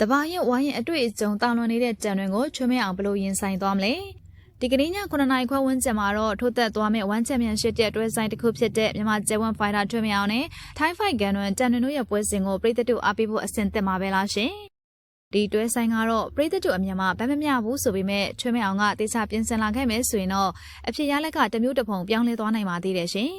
တဘာရဲ့ဝိုင်းရဲ့အတွေ့အကြုံတောင်းလွန်နေတဲ့ကြံတွေကိုချွေးမအောင်ဘလို့ရင်ဆိုင်သွားမလဲဒီကနေ့ည9နာရီခွဲဝန်းကျင်မှာတော့ထိုးသက်သွားမဲ့ဝမ်းချန်ပီယံရှစ်တဲ့တွဲဆိုင်တစ်ခုဖြစ်တဲ့မြန်မာကျဲဝမ်ဖိုင်တာချွေးမအောင်နဲ့ထိုင်းဖိုက်ကန်တွင်ကြံတွေတို့ရဲ့ပွဲစဉ်ကိုပြည်သက်တို့အားပေးဖို့အဆင်သင့်ပါပဲလားရှင်ဒီတွဲဆိုင်ကတော့ပြည်သက်တို့အမြင်မှာဗမ်းမမျှဘူးဆိုပေမဲ့ချွေးမအောင်ကတေချာပြင်ဆင်လာခဲ့မယ်ဆိုရင်တော့အဖြစ်ရလက်ကတမျိုးတစ်ဖုံပြောင်းလဲသွားနိုင်ပါသေးတယ်ရှင်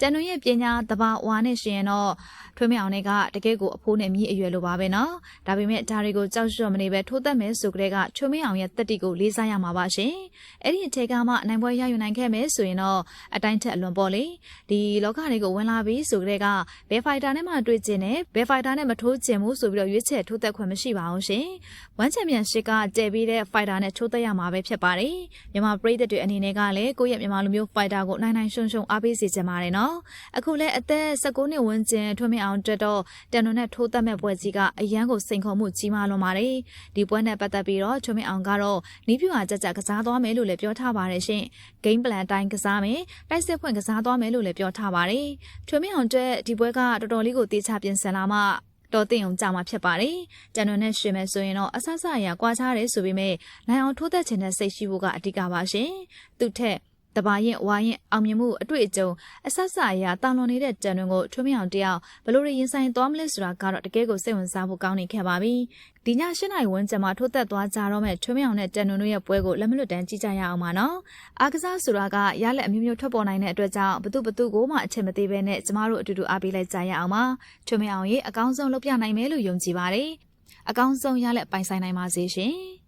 ကျန်တို့ရဲ့ပညာတဘာဝါနဲ့ရှင်ရင်တော့ထွေးမအောင်တွေကတကယ့်ကိုအဖိုးနဲ့မြည်အရွယ်လိုပါပဲနော်ဒါပေမဲ့ဒါတွေကိုကြောက်ရွံ့မနေပဲထိုးသက်မယ်ဆိုကြတဲ့ကချွေးမအောင်ရဲ့တက်တီကိုလေးစားရမှာပါရှင်အဲ့ဒီအထက်ကမှနိုင်ပွဲရယူနိုင်ခဲ့မယ်ဆိုရင်တော့အတိုင်းထက်အလွန်ပေါ့လေဒီလောကတွေကိုဝင်လာပြီဆိုကြတဲ့ကဘယ်ဖိုက်တာနဲ့မှတွေ့ကျင်တယ်ဘယ်ဖိုက်တာနဲ့မထိုးကျင်ဘူးဆိုပြီးတော့ရွေးချယ်ထိုးသက်ခွင့်မရှိပါဘူးရှင်ဝမ်ချန်ပီယံရှစ်ကတည်ပြီးတဲ့ဖိုက်တာနဲ့ထိုးသက်ရမှာပဲဖြစ်ပါတယ်မြန်မာပရိသတ်တွေအနေနဲ့ကလည်းကိုယ့်ရဲ့မြန်မာလူမျိုးဖိုက်တာကိုနိုင်နိုင်ရှုံရှုံအားပေးစေချင်ပါတယ်နော်အခုလဲအသက်16နှစ်ဝန်းကျင်ထွေးမအောင်တက်တော့တန်နွန်နဲ့ထိုးသက်မဲ့ပွဲကြီးကအရန်ကိုစိန်ခေါ်မှုကြီးမားလွန်ပါတယ်ဒီပွဲနဲ့ပတ်သက်ပြီးတော့ထွေးမအောင်ကတော့နီးပြူဟာကြကြကစားသွားမယ်လို့လည်းပြောထားပါတယ်ရှင် game plan အတိုင်းကစားမယ်တိုက်စစ်ဖွင့်ကစားသွားမယ်လို့လည်းပြောထားပါတယ်ထွေးမအောင်တက်ဒီပွဲကတော်တော်လေးကိုတေချပြင်ဆင်လာမှတော်တင်အောင်ကြာမှာဖြစ်ပါတယ်။ကျန်တော်နဲ့ရှင်မယ်ဆိုရင်တော့အဆဆအရာကွာခြားတယ်ဆိုပေမဲ့နိုင်အောင်ထိုးသက်ခြင်းနဲ့စိတ်ရှိဖို့ကအဓိကပါရှင်။သူထက် တဘာရင်ဝါရင်အောင်မြင်မှုအတွေ့အကြုံအဆက်ဆက်အရာတောင်းလွန်နေတဲ့ကြံတွင်ကိုထွေးမြောင်တယောက်ဘလို့ရင်ဆိုင်သွားမလဲဆိုတာကတော့တကယ်ကိုစိတ်ဝင်စားဖို့ကောင်းနေခဲ့ပါပြီ။ဒီည၈နိုင်ဝန်းကျင်မှာထိုးသက်သွားကြတော့မဲ့ထွေးမြောင်နဲ့ကြံတွင်တို့ရဲ့ပွဲကိုလက်မလွတ်တမ်းကြည့်ကြရအောင်ပါနော်။အားကစားဆိုတာကရလက်အမျိုးမျိုးထွက်ပေါ်နိုင်တဲ့အတွက်ကြောင့်ဘသူဘသူကိုမှအချက်မသေးပဲနဲ့ကျမတို့အတူတူအားပေးလိုက်ကြရအောင်ပါ။ထွေးမြောင်ရဲ့အကောင်းဆုံးလုပ်ပြနိုင်မယ်လို့ယုံကြည်ပါတယ်။အကောင်းဆုံးရလက်ပိုင်ဆိုင်နိုင်ပါစေရှင်။